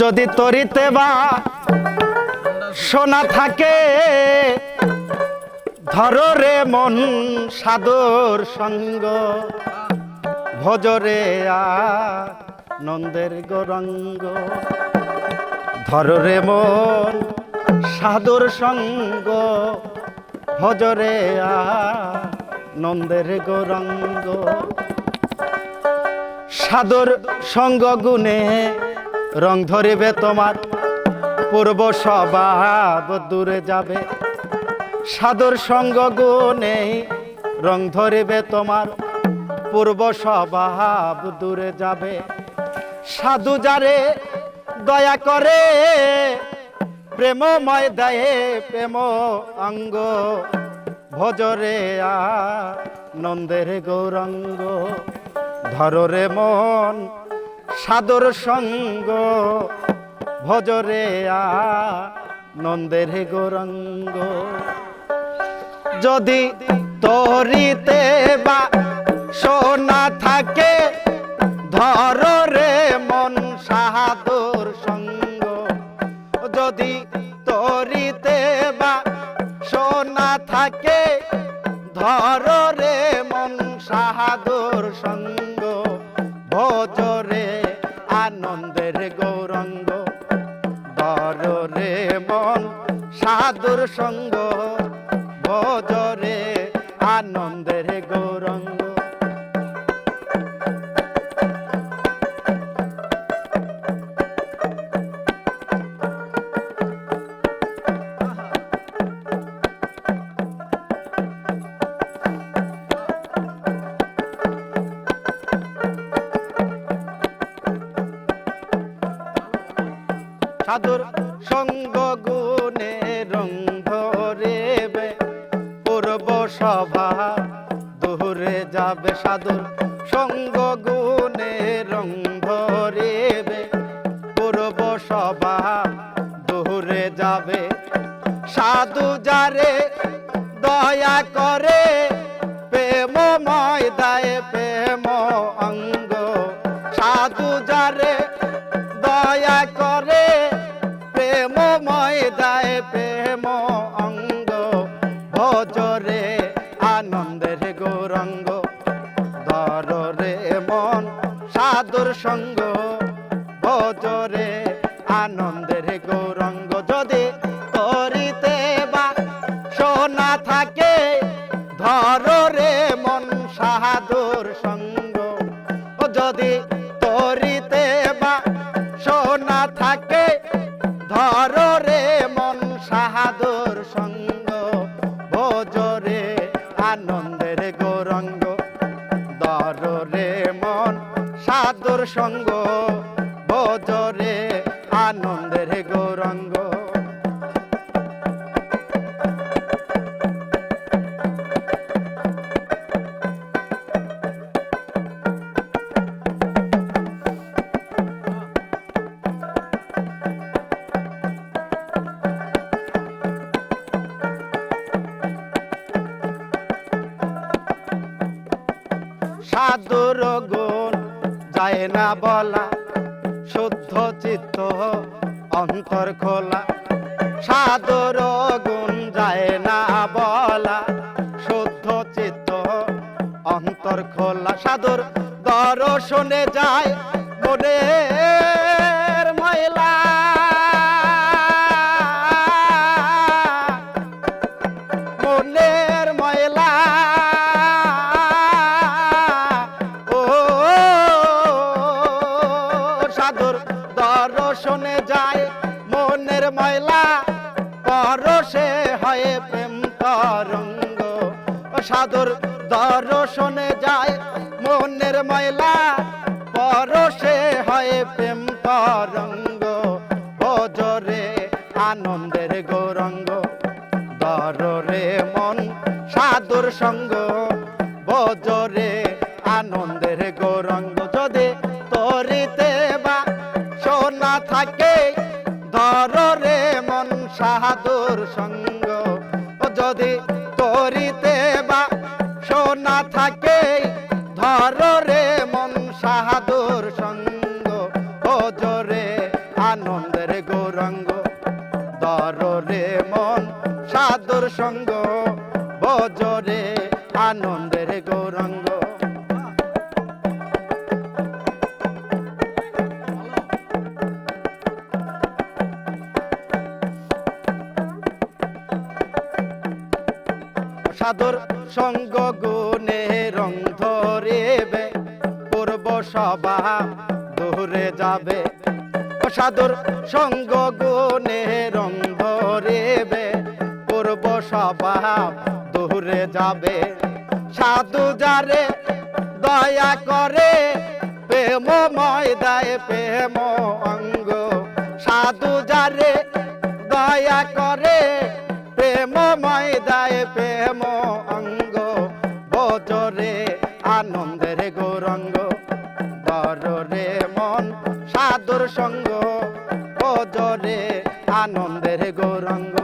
যদি তরিতে বা সোনা থাকে, ধরো রে মন সাদর সঙ্গ, ভজরে আ নন্দের গৌরঙ্গ। ধরো রে মন সাদর সঙ্গ, ভজরে আ নন্দের গৌরঙ্গ। সাদর সঙ্গ গুণে রং ধরিবে তোমার। পূর্ব স্বভাব দূরে যাবে। সাদর সঙ্গ গুণে রং ধরিবে তোমার। পূর্ব স্বভাব দূরে যাবে। সাধু যারে দয়া করে, প্রেমময় দেয় প্রেম অঙ্গ। ভজরে আ নন্দের গৌরঙ্গ, ধররে মন সাদর সঙ্গ, ভজরে আ নন্দের গৌরঙ্গ। যদি তরিতে বা সোনা থাকে, ধর রে মন সাহাদুর সঙ্গ। যদি তরিতে বা সোনা থাকে, ধর রে মন সাহাদুর সঙ্গ। ভজরে সঙ্গ ভজরে আনন্দের সাধুর সঙ্গ গুণে রং ধরেবে। পূর্ব সভা দূরে যাবে সাধুর সঙ্গ গুণে রং ধরেবে। পূর্ব সভা দূরে যাবে সাধু যারে দয়া করে প্রেমময় দায় প্রেম অঙ্গ। সাধু প্রেম অঙ্গ, ভজরে আনন্দের গৌরঙ্গ ধরে মন সঙ্গ, ভজরে আনন্দের গৌরঙ্গ। যদি করিতে বা সোনা থাকে ধর রে মন সাহাদুর সঙ্গ সঙ্গ ভোজরে আনন্দের গৌরঙ্গ। সাধুর গুণ যায় না বলা, শুদ্ধ চিত্ত অন্তর খোলা। সাধুর গুণ যায় না বলা, শুদ্ধ চিত্ত অন্তর খোলা। সাধুর দর্শনে যায় মনের ময়লা। মনের পরশে হয় প্রেম তরঙ্গ। সাধুর দর্শনে যায় মনের ময়লা। পরশে হয় প্রেম তরঙ্গ। ভজরে আনন্দের গৌরঙ্গ। দরে মন সাধুর সঙ্গ। ভজরে আনন্দের গৌরঙ্গ। যদি তরিতে বা সোনা থাকে সাধুর সঙ্গ। যদি করিতে বা সোনা থাকে, ধর রে মন সাহাদুর সঙ্গ। ও জোরে আনন্দের গৌরঙ্গ, ধর রে মন সাধুর সঙ্গ। বজরে আনন্দের গৌরঙ্গ। সাদর সঙ্গ গুণে রং ধরেবে, পূর্ব সভা দূরে যাবে। সাদর সঙ্গ গুণে রং ধরেবে, পূর্ব সভা দূরে যাবে। সাধু যারে দয়া করে, প্রেম ময়দায় প্রেম অঙ্গ। সাধু যারে দয়া করে প্রেম ময়দায় প্রেম অঙ্গ বজরে আনন্দের গৌরঙ্গ দরে মন সাদুর সঙ্গ বজরে আনন্দের গৌরঙ্গ।